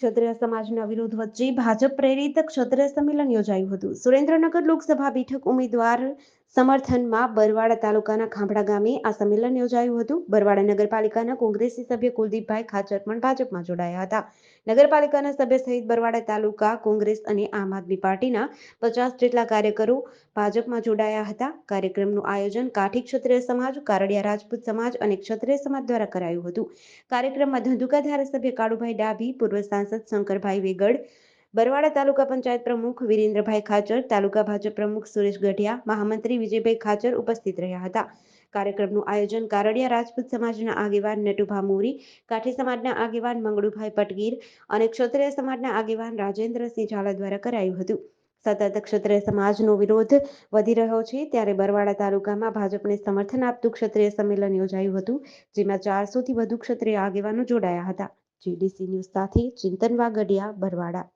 ક્ષત્રિય સમાજના વિરોધ વચ્ચે ભાજપ પ્રેરિત ક્ષત્રિય સંમેલન યોજાયું હતું. સુરેન્દ્રનગર લોકસભા બેઠક ઉમેદવાર સમર્થનમાં બરવાડા તાલુકાના ખાંભડા ગામે આ સંમેલન યોજાયું હતું. બરવાડા નગરપાલિકાના કોંગ્રેસી સભ્ય કુલદીપભાઈ ખાચર પણ ભાજપમાં જોડાયા હતા. નગરપાલિકાના સભ્ય સહિત બરવાડા તાલુકા, કોંગ્રેસ અને આમ આદમી પાર્ટીના પચાસ જેટલા કાર્યકરો ભાજપમાં જોડાયા હતા. કાર્યક્રમનું આયોજન કાઠી ક્ષત્રિય સમાજ, કારડિયા રાજપૂત સમાજ અને ક્ષત્રિય સમાજ દ્વારા કરાયું હતું. કાર્યક્રમમાં ધંધુકા ધારાસભ્ય કાળુભાઈ ડાભી, પૂર્વ સાંસદ શંકરભાઈ વેગડ બરવાડા તાલુકા પંચાયત પ્રમુખ વિરેન્દ્રભાઈ ખાચર, તાલુકા ભાજપ પ્રમુખ સુરેશ ગઢિયા, મહામંત્રી વિજયભાઈ ખાચર ઉપસ્થિત રહ્યા હતા. કાર્યક્રમનું આયોજન કારડિયા રાજપૂત સમાજના આગેવાન નટુભા મોરી, કાઠી સમાજના આગેવાન મંગળુભાઈ પટગીર અને ક્ષત્રિય સમાજના આગેવાન રાજેન્દ્રસિંહ ઝાલા દ્વારા કરાયું હતું. સતત ક્ષત્રિય સમાજનો વિરોધ વધી રહ્યો છે ત્યારે બરવાડા તાલુકામાં ભાજપને સમર્થન આપતું ક્ષત્રિય સંમેલન યોજાયું હતું, જેમાં ચારસોથી વધુ ક્ષત્રિય આગેવાનો જોડાયા હતા. જીડીસી ન્યૂઝ સાથે ચિંતન વાગડિયા બરવાડા.